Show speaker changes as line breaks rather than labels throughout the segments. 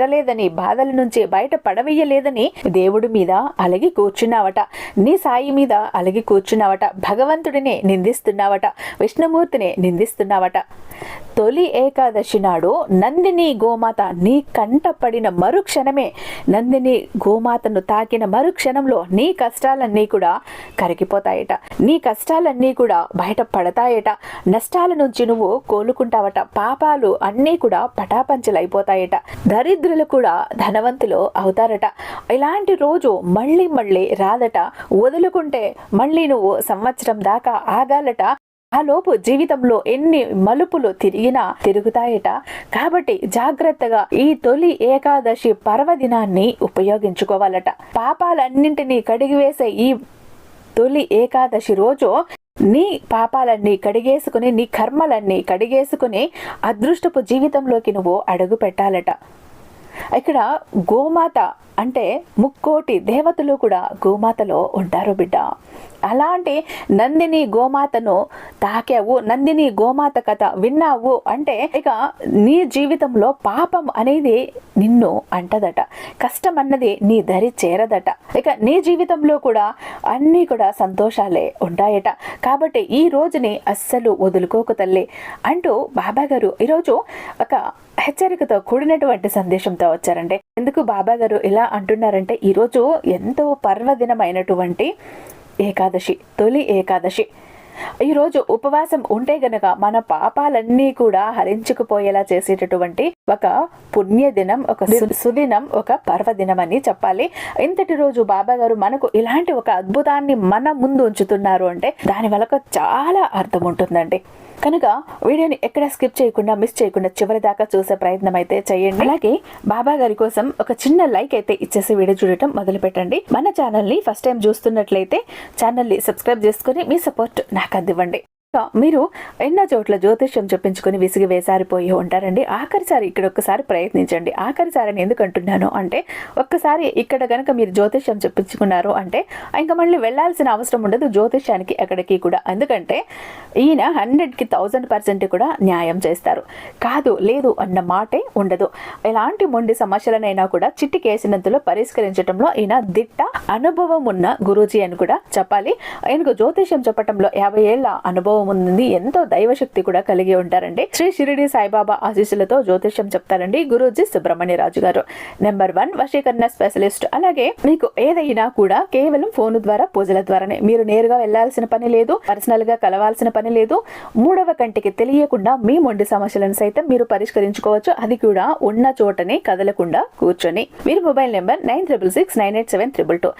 తీరలేదని బాధల నుంచి బయట పడవేయలేదని దేవుడి మీద అలగి కూర్చున్నావట. నీ సాయి మీద అలగి కూర్చున్నావట. భగవంతుడినే నిందిస్తున్నావట. విష్ణుమూర్తిని నిందిస్తున్నావట. తొలి ఏకాదశి నాడు నందిని గోమాత నీ కంట పడిన మరుక్షణమే. నందిని గోమాతను తాకిన మరుక్షణంలో నీ కష్టాలన్నీ కూడా కరిగిపోతాయట. నీ కష్టాలన్నీ కూడా బయట పడతాయట నష్టాల నుంచి నువ్వు కోలుకుంటావట. పాపాలు అన్నీ కూడా పటాపంచలైపోతాయట. దరిద్రులు కూడా ధనవంతులు అవుతారట. ఇలాంటి రోజు మళ్ళీ మళ్ళీ రాదట. వదులుకుంటే మళ్ళీ నువ్వు సంవత్సరం దాకా ఆగాలట. ఆ లోపు జీవితంలో ఎన్ని మలుపులు తిరిగినా తిరుగుతాయట. కాబట్టి జాగ్రత్తగా ఈ తొలి ఏకాదశి పర్వదినాన్ని ఉపయోగించుకోవాలట. పాపాలన్నింటినీ కడిగివేసే ఈ తొలి ఏకాదశి రోజు నీ పాపాలన్నీ కడిగేసుకుని నీ కర్మలన్నీ కడిగేసుకుని అదృష్టపు జీవితంలోకి నువ్వు అడుగు పెట్టాలట ఇక్కడ గోమాత అంటే ముక్కోటి దేవతలు కూడా గోమాతలో ఉంటారు బిడ్డ. అలాంటి నందిని గోమాతను తాకావు నందిని గోమాత కథ విన్నావు అంటే ఇక నీ జీవితంలో పాపం అనేది నిన్ను అంటదట. కష్టం అన్నది నీ దరి చేరదట. ఇక నీ జీవితంలో కూడా అన్నీ కూడా సంతోషాలే ఉంటాయట. కాబట్టి ఈ రోజుని అస్సలు వదులుకోకు తల్లి అంటూ బాబా గారు ఈరోజు ఒక హెచ్చరికతో కూడినటువంటి సందేశంతో వచ్చారంటే ఎందుకు బాబా గారు ఇలా అంటున్నారంటే ఈరోజు ఎంతో పర్వదినమైనటువంటి ఏకాదశి తొలి ఏకాదశి. ఈరోజు ఉపవాసం ఉంటే గనక మన పాపాలన్నీ కూడా హరించుకుపోయేలా చేసేటటువంటి ఒక పుణ్య దినం ఒక సుదినం ఒక పర్వదినం అని చెప్పాలి. ఇంతటి రోజు బాబా గారు మనకు ఇలాంటి ఒక అద్భుతాన్ని మన ముందు ఉంచుతున్నారు అంటే దాని వల్ల చాలా అర్థం ఉంటుందండి. కనుక వీడియోని ఎక్కడ స్కిప్ చేయకుండా మిస్ చేయకుండా చివరి దాకా చూసే ప్రయత్నం అయితే చేయండి. అలాగే బాబా గారి కోసం ఒక చిన్న లైక్ అయితే ఇచ్చేసి వీడియో చూడటం మొదలు పెట్టండి మన ఛానల్ని ఫస్ట్ టైం చూస్తున్నట్లయితే ఛానల్ని సబ్స్క్రైబ్ చేసుకుని మీ సపోర్ట్ నాకు అందివ్వండి. మీరు ఎన్నో చోట్ల జ్యోతిష్యం చెప్పించుకుని విసిగి వేసారిపోయి ఉంటారండి. ఆఖరిసారి ఇక్కడ ఒక్కసారి ప్రయత్నించండి. ఆఖరిసారి అని ఎందుకు అంటున్నాను అంటే ఒక్కసారి ఇక్కడ కనుక మీరు జ్యోతిష్యం చెప్పించుకున్నారు అంటే ఇంకా మళ్ళీ వెళ్ళాల్సిన అవసరం ఉండదు. జ్యోతిష్యానికి ఎక్కడికి కూడా. ఎందుకంటే ఈయన హండ్రెడ్కి థౌజండ్ పర్సెంట్ కూడా న్యాయం చేస్తారు. కాదు లేదు అన్న మాటే ఉండదు. ఎలాంటి మొండి సమస్యలనైనా కూడా చిట్టికేసినంతలో పరిష్కరించడంలో ఈయన దిట్ట అనుభవం ఉన్న గురూజీ అని కూడా చెప్పాలి. ఆయనకు జ్యోతిష్యం చెప్పటంలో యాభై ఏళ్ళ అనుభవం ఉంది ఎంతో దైవశక్తి కూడా కలిగి ఉంటారండి. శ్రీ షిరిడి సాయిబాబా ఆశీస్సులతో జ్యోతిష్యం చెప్తారండి గురూజీ సుబ్రహ్మణ్య రాజు గారు. నెంబర్ వన్ వశీకరణ స్పెషలిస్ట్ అలాగే మీకు ఏదైనా కూడా కేవలం ఫోన్ ద్వారా పూజల ద్వారానే. మీరు నేరుగా వెళ్ళాల్సిన పని లేదు పర్సనల్గా కలవాల్సిన పని లేదు. మూడవ కంటికి తెలియకుండా మీ మొండి సమస్యలను సైతం మీరు పరిష్కరించుకోవచ్చు. అది కూడా ఉన్న చోటనే కదలకుండా కూర్చొని. మీరు mobile number nine triple six nine eight seven triple two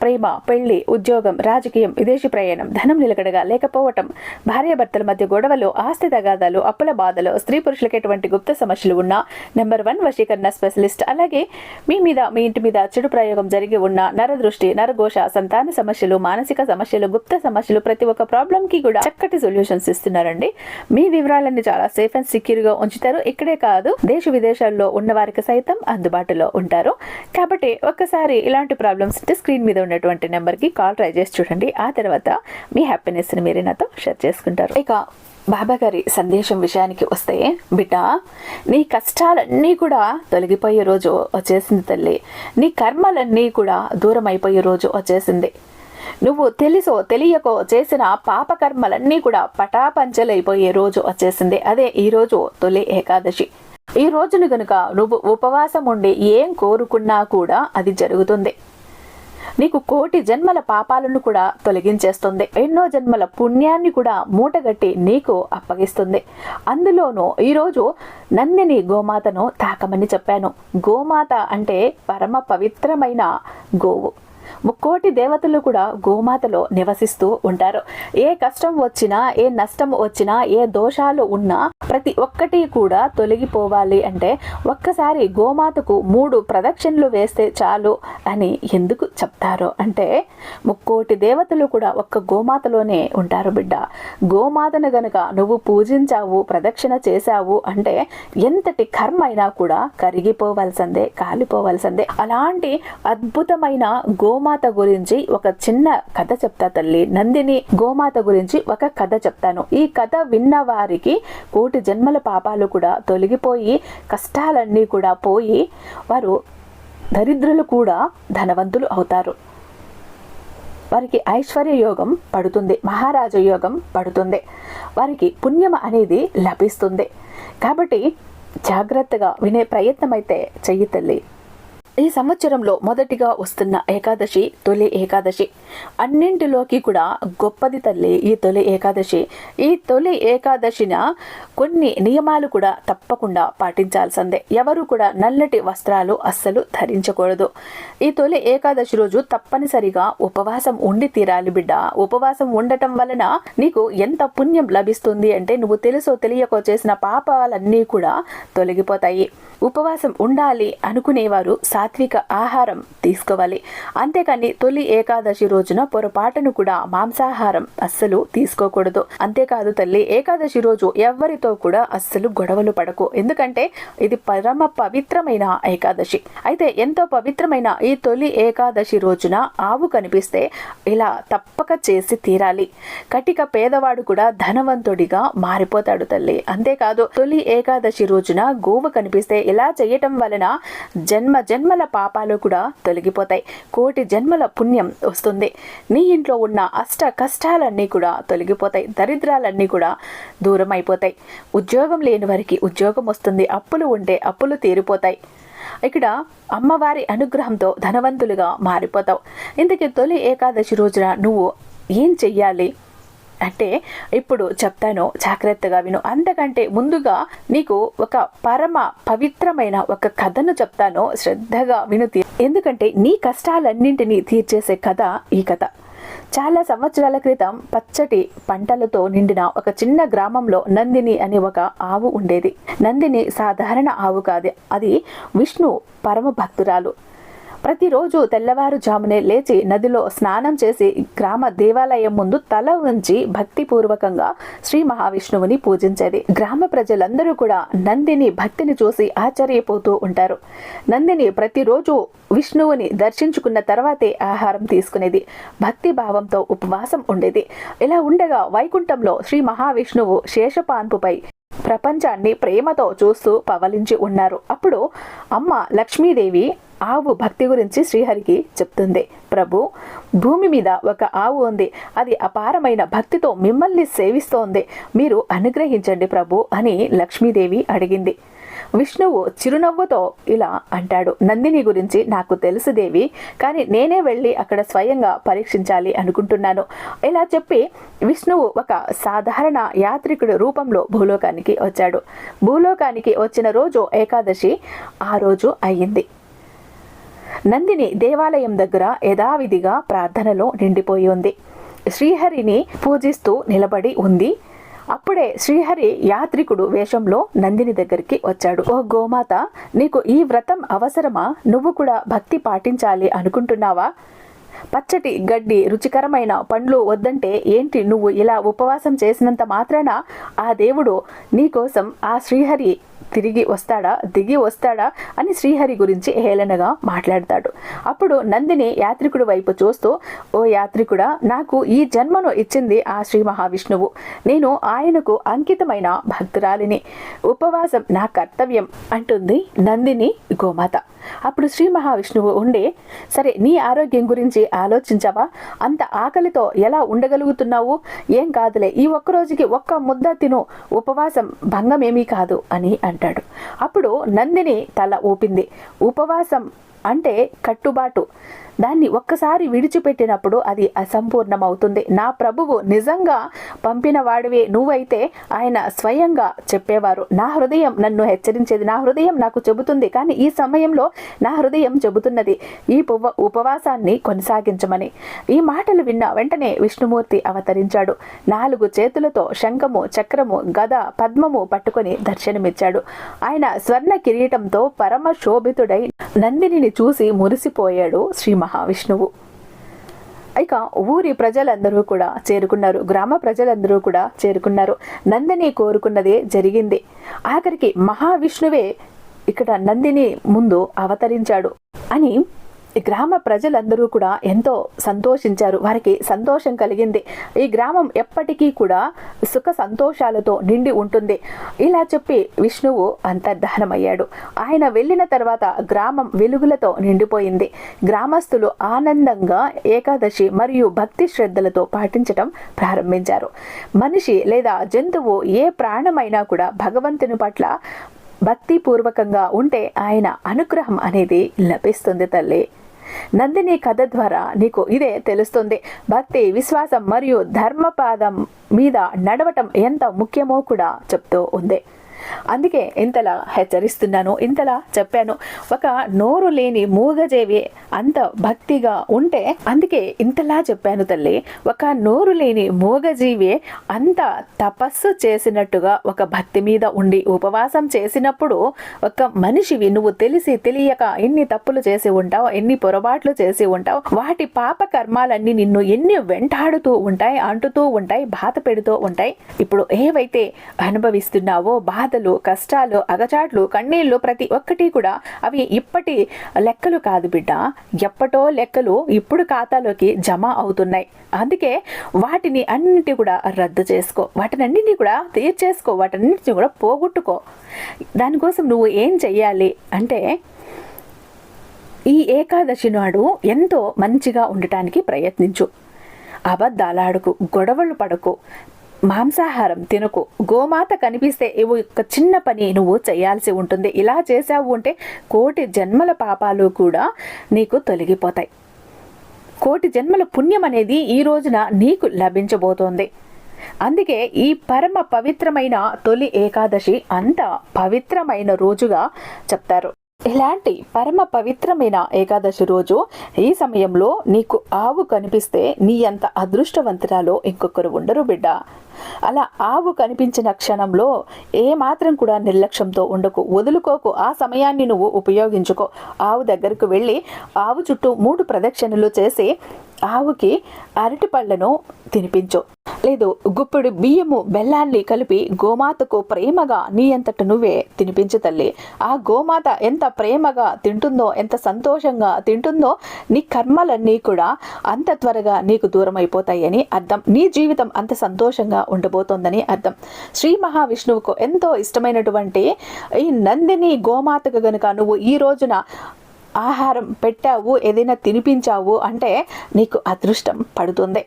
ప్రేమ పెళ్ళి ఉద్యోగం రాజకీయం విదేశీ ప్రయాణం ధనం నిలకడగా లేకపోవటం భార్యాభర్తల మధ్య గొడవలు ఆస్తి తగాదాలు అప్పుల బాధలు స్త్రీ పురుషులకు ఎటువంటి గుప్త సమస్యలు ఉన్నా నెంబర్ వన్ వశీకరణ స్పెషలిస్ట్. అలాగే మీ మీద మీ ఇంటి మీద చెడు ప్రయోగం జరిగి ఉన్న నరదృష్టి నరఘోష సంతాన సమస్యలు మానసిక సమస్యలు గుప్త సమస్యలు ప్రతి ఒక్క ప్రాబ్లం కి కూడా చక్కటి సొల్యూషన్స్ ఇస్తున్నారండి. మీ వివరాలన్నీ చాలా సేఫ్ అండ్ సెక్యూర్గా ఉంచుతారు. ఇక్కడే కాదు దేశ విదేశాల్లో ఉన్న వారికి సైతం అందుబాటులో ఉంటారు. కాబట్టి ఒక్కసారి ఇలాంటి ప్రాబ్లమ్స్ అంటే స్క్రీన్ మీద ఉన్నటువంటి నెంబర్కి కాల్ ట్రై చేసి చూడండి. ఆ తర్వాత మీ హ్యాపీనెస్ని మీరే నాతో షేర్ చేసుకుంటారు. ఇక బాబా గారి సందేశం విషయానికి వస్తే బిడ్డ నీ కష్టాలన్నీ కూడా తొలగిపోయే రోజు వచ్చేసింది తల్లి. నీ కర్మలన్నీ కూడా దూరం అయిపోయే రోజు వచ్చేసింది. నువ్వు తెలుసో తెలియకో చేసిన పాపకర్మలన్నీ కూడా పటాపంచలైపోయే రోజు వచ్చేసింది. అదే ఈ రోజు తొలి ఏకాదశి. ఈ రోజును గనుక నువ్వు ఉపవాసం ఉండి ఏం కోరుకున్నా కూడా అది జరుగుతుంది. నీకు కోటి జన్మల పాపాలను కూడా తొలగించేస్తుంది. ఎన్నో జన్మల పుణ్యాన్ని కూడా మూటగట్టి నీకు అప్పగిస్తుంది. అందులోనూ ఈరోజు నందిని గోమాతను తాకమని చెప్పాను. గోమాత అంటే పరమ పవిత్రమైన గోవు. ముక్కోటి దేవతలు కూడా గోమాతలో నివసిస్తూ ఉంటారు. ఏ కష్టం వచ్చినా ఏ నష్టం వచ్చినా ఏ దోషాలు ఉన్నా ప్రతి ఒక్కటి కూడా తొలగిపోవాలి అంటే ఒక్కసారి గోమాతకు మూడు ప్రదక్షిణలు వేస్తే చాలు అని ఎందుకు చెప్తారు? అంటే ముక్కోటి దేవతలు కూడా ఒక్క గోమాతలోనే ఉంటారు బిడ్డ. గోమాతను గనుక నువ్వు పూజించావు ప్రదక్షిణ చేశావు అంటే ఎంతటి కర్మ అయినా కూడా కరిగిపోవలసిందే కాలిపోవలసిందే. అలాంటి అద్భుతమైన గోమాత గురించి ఒక చిన్న కథ చెప్తా తల్లి. నందిని గోమాత గురించి ఒక కథ చెప్తాను. ఈ కథ విన్న వారికి కోటి జన్మల పాపాలు కూడా తొలగిపోయి కష్టాలన్నీ కూడా పోయి వారు దరిద్రులు కూడా ధనవంతులు అవుతారు. వారికి ఐశ్వర్య యోగం పడుతుంది మహారాజ యోగం పడుతుంది. వారికి పుణ్యం అనేది లభిస్తుంది. కాబట్టి జాగ్రత్తగా వినే ప్రయత్నం అయితే చెయ్యి తల్లి. ఈ సంవత్సరంలో మొదటిగా వస్తున్న ఏకాదశి తొలి ఏకాదశి. అన్నింటిలోకి కూడా గొప్పది తల్లి ఈ తొలి ఏకాదశి. ఈ తొలి ఏకాదశిన కొన్ని నియమాలు కూడా తప్పకుండా పాటించాల్సిందే. ఎవరు కూడా నల్లటి వస్త్రాలు అస్సలు ధరించకూడదు. ఈ తొలి ఏకాదశి రోజు తప్పనిసరిగా ఉపవాసం ఉండి తీరాలి బిడ్డ. ఉపవాసం ఉండటం వలన నీకు ఎంత పుణ్యం లభిస్తుంది అంటే నువ్వు తెలుసో తెలియకో చేసిన పాపాలన్నీ కూడా తొలగిపోతాయి. ఉపవాసం ఉండాలి అనుకునేవారు సాత్విక ఆహారం తీసుకోవాలి. అంతేకాని తొలి ఏకాదశి రోజున పొరపాటును కూడా మాంసాహారం అస్సలు తీసుకోకూడదు. అంతేకాదు తల్లి ఏకాదశి రోజు ఎవరితో కూడా అస్సలు గొడవలు పడకు. ఎందుకంటే ఇది పరమ పవిత్రమైన ఏకాదశి. అయితే ఎంతో పవిత్రమైన ఈ తొలి ఏకాదశి రోజున ఆవు కనిపిస్తే ఇలా తప్పక చేసి తీరాలి. కటిక పేదవాడు కూడా ధనవంతుడిగా మారిపోతాడు తల్లి. అంతేకాదు తొలి ఏకాదశి రోజున గోవు కనిపిస్తే ఇలా చేయటం వలన జన్మ జన్మల పాపాలు కూడా తొలగిపోతాయి. కోటి జన్మల పుణ్యం వస్తుంది. నీ ఇంట్లో ఉన్న అష్ట కష్టాలన్నీ కూడా తొలగిపోతాయి. దరిద్రాలన్నీ కూడా దూరం అయిపోతాయి ఉద్యోగం లేని వారికి ఉద్యోగం వస్తుంది. అప్పులు ఉంటే అప్పులు తీరిపోతాయి. ఇక్కడ అమ్మవారి అనుగ్రహంతో ధనవంతులుగా మారిపోతావు. ఇంతకీ తొలి ఏకాదశి రోజున నువ్వు ఏం చెయ్యాలి? అంటే ఇప్పుడు చెప్తాను జాగ్రత్తగా విను. అంతకంటే ముందుగా నీకు ఒక పరమ పవిత్రమైన ఒక కథను చెప్తాను. శ్రద్ధగా విను తీ- ఎందుకంటే నీ కష్టాలన్నింటినీ తీర్చేసే కథ ఈ కథ. చాలా సంవత్సరాల క్రితం పచ్చటి పంటలతో నిండిన ఒక చిన్న గ్రామంలో నందిని అనే ఒక ఆవు ఉండేది. నందిని సాధారణ ఆవు కాదు. అది విష్ణు పరమ భక్తురాలు ప్రతిరోజు తెల్లవారుజామునే లేచి నదిలో స్నానం చేసి గ్రామ దేవాలయం ముందు తల ఉంచి భక్తిపూర్వకంగా శ్రీ మహావిష్ణువుని పూజించేది. గ్రామ ప్రజలందరూ కూడా నందిని భక్తిని చూసి ఆశ్చర్యపోతూ ఉంటారు. నందిని ప్రతిరోజు విష్ణువుని దర్శించుకున్న తర్వాతే ఆహారం తీసుకునేది. భక్తి భావంతో ఉపవాసం ఉండేది. ఇలా ఉండగా వైకుంఠంలో శ్రీ మహావిష్ణువు శేషపాన్పుపై ప్రపంచాన్ని ప్రేమతో చూస్తూ పవలించి ఉన్నారు. అప్పుడు అమ్మ లక్ష్మీదేవి ఆవు భక్తి గురించి శ్రీహరికి చెప్తుంది. ప్రభు భూమి మీద ఒక ఆవు ఉంది. అది అపారమైన భక్తితో మిమ్మల్ని సేవిస్తోంది. మీరు అనుగ్రహించండి ప్రభు అని లక్ష్మీదేవి అడిగింది. విష్ణువు చిరునవ్వుతో ఇలా అంటాడు. నందిని గురించి నాకు తెలుసు దేవి కానీ నేనే వెళ్ళి అక్కడ స్వయంగా పరీక్షించాలి అనుకుంటున్నాను. ఇలా చెప్పి విష్ణువు ఒక సాధారణ యాత్రికుడు రూపంలో భూలోకానికి వచ్చాడు. భూలోకానికి వచ్చిన రోజు ఏకాదశి ఆ రోజు అయ్యింది. నందిని దేవాలయం దగ్గర యథావిధిగా ప్రార్థనలో నిండిపోయి ఉంది. శ్రీహరిని పూజిస్తూ నిలబడి ఉంది. అప్పుడే శ్రీహరి యాత్రికుడు వేషంలో నందిని దగ్గరికి వచ్చాడు. ఓ గోమాత నీకు ఈ వ్రతం అవసరమా? నువ్వు కూడా భక్తి పాటించాలి అనుకుంటున్నావా? పచ్చటి గడ్డి రుచికరమైన పండ్లు వద్దంటే ఏంటి నువ్వు ఇలా ఉపవాసం చేసినంత మాత్రాన? ఆ దేవుడు నీకోసం ఆ శ్రీహరి తిరిగి వస్తాడా? దిగి వస్తాడా? అని శ్రీహరి గురించి హేళనగా మాట్లాడతాడు. అప్పుడు నందిని యాత్రికుడి వైపు చూస్తూ ఓ యాత్రికుడా నాకు ఈ జన్మను ఇచ్చింది ఆ శ్రీ మహావిష్ణువు. నేను ఆయనకు అంకితమైన భక్తురాలిని. ఉపవాసం నా కర్తవ్యం అంటుంది నందిని గోమాత. అప్పుడు శ్రీ మహావిష్ణువు ఉండి సరే నీ ఆరోగ్యం గురించి ఆలోచించావా? అంత ఆకలితో ఎలా ఉండగలుగుతున్నావు? ఏం కాదులే ఈ ఒక్క రోజుకి ఒక్క ముద్ద తిను. ఉపవాసం భంగమేమీ కాదు అని అంటాడు. అప్పుడు నందిని తల ఊపింది. ఉపవాసం అంటే కట్టుబాటు. దాన్ని ఒక్కసారి విడిచిపెట్టినప్పుడు అది అసంపూర్ణమవుతుంది. నా ప్రభువు నిజంగా పంపిన వాడివే. నువ్వైతే ఆయన స్వయంగా చెప్పేవారు. నా హృదయం నన్ను హెచ్చరించేది. నా హృదయం నాకు చెబుతుంది. కానీ ఈ సమయంలో నా హృదయం చెబుతున్నది ఈ ఉప ఉపవాసాన్ని కొనసాగించమని. ఈ మాటలు విన్న వెంటనే విష్ణుమూర్తి అవతరించాడు. నాలుగు చేతులతో శంఖము చక్రము గద పద్మము పట్టుకొని దర్శనమిచ్చాడు. ఆయన స్వర్ణ కిరీటంతో పరమ శోభితుడై నందినిని చూసి మురిసిపోయాడు శ్రీ మహావిష్ణువు. ఇక ఊరి ప్రజలందరూ కూడా చేరుకున్నారు. గ్రామ ప్రజలందరూ కూడా చేరుకున్నారు. నందిని కోరుకున్నదే జరిగింది. ఆఖరికి మహావిష్ణువే ఇక్కడ నందిని ముందు అవతరించాడు అని గ్రామ ప్రజలందరూ కూడా ఎంతో సంతోషించారు. వారికి సంతోషం కలిగింది. ఈ గ్రామం ఎప్పటికీ కూడా సుఖ సంతోషాలతో నిండి ఉంటుంది. ఇలా చెప్పి విష్ణువు అంతర్ధానమయ్యాడు. ఆయన వెళ్ళిన తర్వాత గ్రామం వెలుగులతో నిండిపోయింది. గ్రామస్తులు ఆనందంగా ఏకాదశి మరియు భక్తి శ్రద్ధలతో పాటించటం ప్రారంభించారు. మనిషి లేదా జంతువు ఏ ప్రాణమైనా కూడా భగవంతుని పట్ల భక్తిపూర్వకంగా ఉంటే ఆయన అనుగ్రహం అనేది లభిస్తుంది తల్లి. నందిని కథ ద్వారా నీకు ఇదే తెలుస్తుంది. భక్తి విశ్వాసం మరియు ధర్మపాదం మీద నడవటం ఎంత ముఖ్యమో కూడా చెప్తూ ఉంది. అందుకే ఇంతలా హెచ్చరిస్తున్నాను ఇంతలా చెప్పాను. ఒక నోరు లేని మూగజేవి అంత భక్తిగా ఉంటే అందుకే ఇంతలా చెప్పాను తల్లి. ఒక నోరు లేని మూగజీవి అంత తపస్సు చేసినట్టుగా ఒక భక్తి మీద ఉండి ఉపవాసం చేసినప్పుడు ఒక మనిషివి నువ్వు తెలిసి తెలియక ఎన్ని తప్పులు చేసి ఉంటావు ఎన్ని పొరపాట్లు చేసి ఉంటావు వాటి పాప కర్మాలన్నీ నిన్ను ఎన్ని వెంటాడుతూ ఉంటాయి అంటుతూ ఉంటాయి బాధ పెడుతూ ఉంటాయి. ఇప్పుడు ఏవైతే అనుభవిస్తున్నావో బాధ బాధలు కష్టాలు అగచాట్లు కన్నీళ్ళు ప్రతి ఒక్కటి కూడా అవి ఇప్పటి లెక్కలు కాదు బిడ్డ. ఎప్పటో లెక్కలు ఇప్పుడు ఖాతాలోకి జమ అవుతున్నాయి. అందుకే వాటిని అన్నిటి కూడా రద్దు చేసుకో. వాటినన్నింటినీ కూడా తీర్చేసుకో. వాటన్నిటిని కూడా పోగొట్టుకో. దానికోసం నువ్వు ఏం చెయ్యాలి అంటే ఈ ఏకాదశి నాడు ఎంతో మంచిగా ఉండటానికి ప్రయత్నించు. అబద్ధాలాడుకు గొడవలు పడకు మాంసాహారం తినకు. గోమాత కనిపిస్తే ఇవి ఒక చిన్న పని నువ్వు చేయాల్సి ఉంటుంది. ఇలా చేసావు అంటే కోటి జన్మల పాపాలు కూడా నీకు తొలగిపోతాయి. కోటి జన్మల పుణ్యం అనేది ఈ రోజున నీకు లభించబోతోంది. అందుకే ఈ పరమ పవిత్రమైన తొలి ఏకాదశి అంత పవిత్రమైన రోజుగా చెప్తారు. ఇలాంటి పరమ పవిత్రమైన ఏకాదశి రోజు ఈ సమయంలో నీకు ఆవు కనిపిస్తే నీ అంత అదృష్టవంతురాలో ఇంకొకరు ఉండరు బిడ్డ. అలా ఆవు కనిపించిన క్షణంలో ఏ మాత్రం కూడా నిర్లక్ష్యంతో ఉండకు. వదులుకోకు. ఆ సమయాన్ని నువ్వు ఉపయోగించుకో. ఆవు దగ్గరకు వెళ్ళి ఆవు చుట్టూ మూడు ప్రదక్షిణలు చేసి ఆవుకి అరటి పళ్ళను తినిపించు. లేదు గుప్పుడు బియ్యము బెల్లాన్ని కలిపి గోమాతకు ప్రేమగా నీ అంతట నువ్వే తినిపించు తల్లి. ఆ గోమాత ఎంత ప్రేమగా తింటుందో ఎంత సంతోషంగా తింటుందో నీ కర్మలన్నీ కూడా అంత త్వరగా నీకు దూరం అయిపోతాయని అర్థం. నీ జీవితం అంత సంతోషంగా ఉండబోతోందని అర్థం. శ్రీ మహావిష్ణువుకు ఎంతో ఇష్టమైనటువంటి ఈ నందిని గోమాతకు గనుక నువ్వు ఈ రోజున ఆహారం పెట్టావు ఏదైనా తినిపించావు అంటే నీకు అదృష్టం పడుతుంది.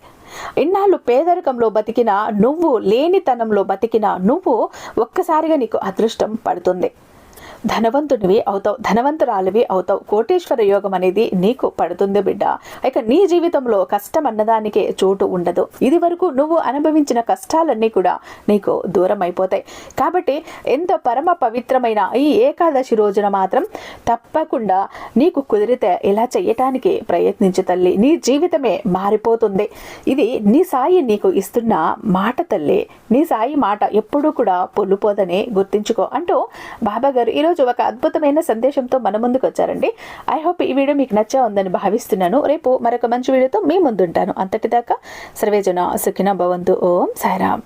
ఇన్నాళ్ళు పేదరికంలో బతికిన నువ్వు లేనితనంలో బతికిన నువ్వు ఒక్కసారిగా నీకు అదృష్టం పడుతుంది. ధనవంతుడివి అవుతావు ధనవంతురాలివి అవుతావు. కోటేశ్వర యోగం అనేది నీకు పడుతుంది బిడ్డ. ఇక నీ జీవితంలో కష్టం అన్నదానికే చోటు ఉండదు. ఇది వరకు నువ్వు అనుభవించిన కష్టాలన్నీ కూడా నీకు దూరం అయిపోతాయి కాబట్టి ఎంత పరమ పవిత్రమైన ఈ ఏకాదశి రోజున మాత్రం తప్పకుండా నీకు కుదిరితే ఇలా చేయటానికి ప్రయత్నించు తల్లి. నీ జీవితమే మారిపోతుంది. ఇది నీ సాయి నీకు ఇస్తున్న మాట తల్లి. నీ సాయి మాట ఎప్పుడూ కూడా పొల్లుపోదని గుర్తించుకో అంటూ బాబా గారు ఈరోజు ఈరోజు ఒక అద్భుతమైన సందేశంతో మన ముందుకు వచ్చారండి. ఐ హోప్ ఈ వీడియో మీకు నచ్చా ఉందని భావిస్తున్నాను. రేపు మరొక మంచి వీడియోతో మీ ముందుంటాను. అంతటిదాకా సర్వేజన సుఖిన భవంతు. ఓం సాయిరామ్.